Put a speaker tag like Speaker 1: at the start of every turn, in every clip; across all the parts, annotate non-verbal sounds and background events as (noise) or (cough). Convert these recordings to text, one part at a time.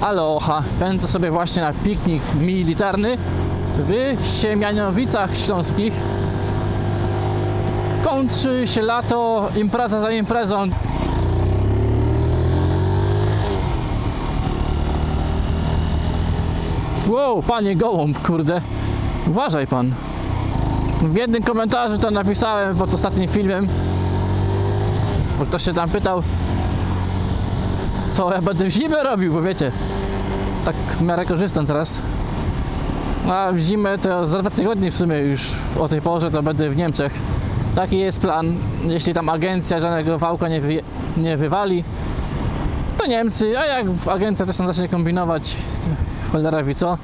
Speaker 1: Aloha. Pędzę sobie właśnie na piknik militarny w Siemianowicach Śląskich. Kończy się lato, impreza za imprezą. Wow, panie gołąb, kurde. Uważaj pan. W jednym komentarzu to napisałem pod ostatnim filmem, bo ktoś się tam pytał, co ja będę w zimę robił, bo wiecie, tak w miarę korzystam teraz. A w zimę to za dwa tygodnie w sumie już o tej porze to będę w Niemczech. Taki jest plan. Jeśli tam agencja żadnego wałka nie, wy, nie wywali, to Niemcy, a jak agencja też tam zacznie kombinować, cholera wie co,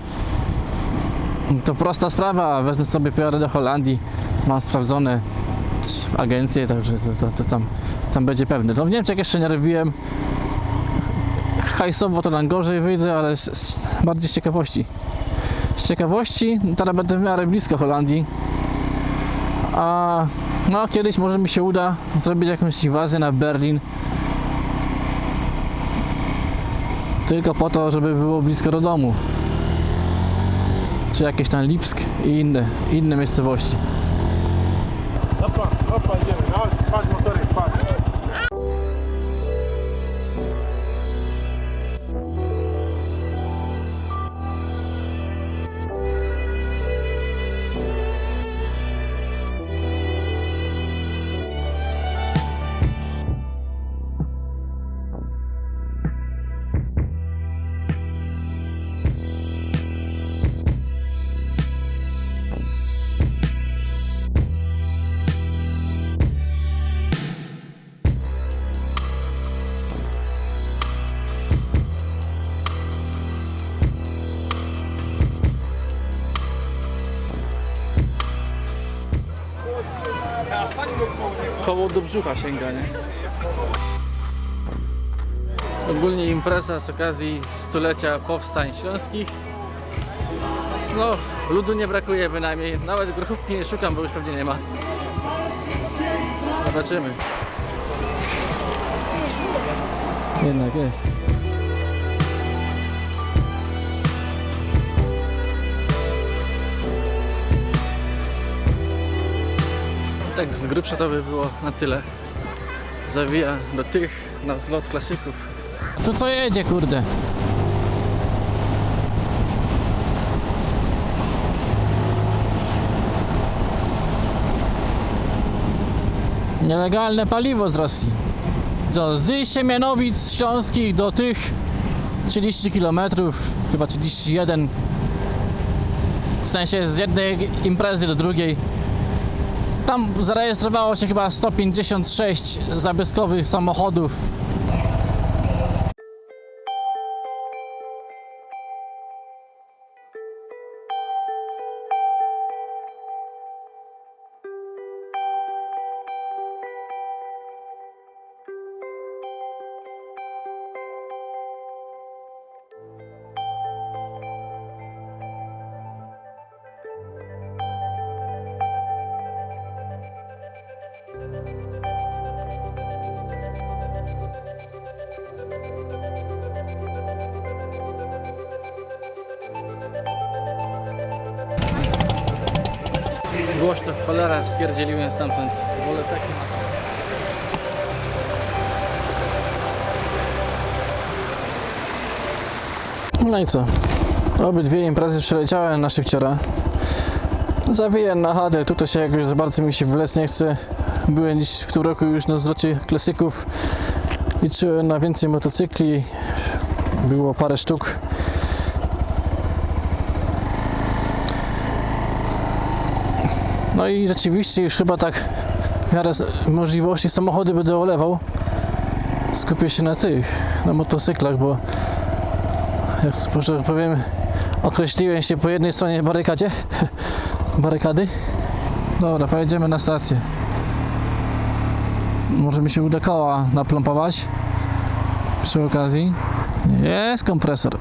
Speaker 1: to prosta sprawa, wezmę sobie pojadę do Holandii, mam sprawdzone agencje, także to, to, to tam, tam będzie pewne. No w Niemczech jeszcze nie robiłem, hajsowo to nam gorzej wyjdę, ale z, z, bardziej z ciekawości. Z ciekawości, teraz będę w miarę blisko Holandii, a no kiedyś może mi się uda zrobić jakąś inwazję na Berlin, tylko po to, żeby było blisko do domu czy jakieś tam Lipsk i inne, inne miejscowości.
Speaker 2: Opa, opa, idziemy. No, motorek, patrz.
Speaker 1: Koło do brzucha sięga, nie? Ogólnie impreza z okazji stulecia powstań śląskich. No, ludu nie brakuje bynajmniej. Nawet grochówki nie szukam, bo już pewnie nie ma. Zobaczymy. Jednak jest. Tak z grubsza to by było na tyle. Zawija do tych na zlot klasyków. To co jedzie, kurde? Nielegalne paliwo z Rosji. To z Siemianowic Śląskich do tych 30 km, chyba 31. W sensie z jednej imprezy do drugiej. Tam zarejestrowało się chyba 156 zabyskowych samochodów. Głośno w cholera spierdzieliłem stamtąd. Wolę takie. No i co? Obydwie imprezy przeleciałem na szybciora. Zawiję na chatę, tutaj się jakoś za bardzo mi się wlec nie chce. Byłem dziś w tym roku już na zlocie klasyków. Liczyłem na więcej motocykli. Było parę sztuk. No i rzeczywiście już chyba tak w miarę możliwości samochody będę olewał. Skupię się na tych, na motocyklach, bo jak może powiem, określiłem się po jednej stronie barykadzie, (laughs) barykady. Dobra, pojedziemy na stację. Może mi się uda koła naplompować przy okazji. Jest kompresor.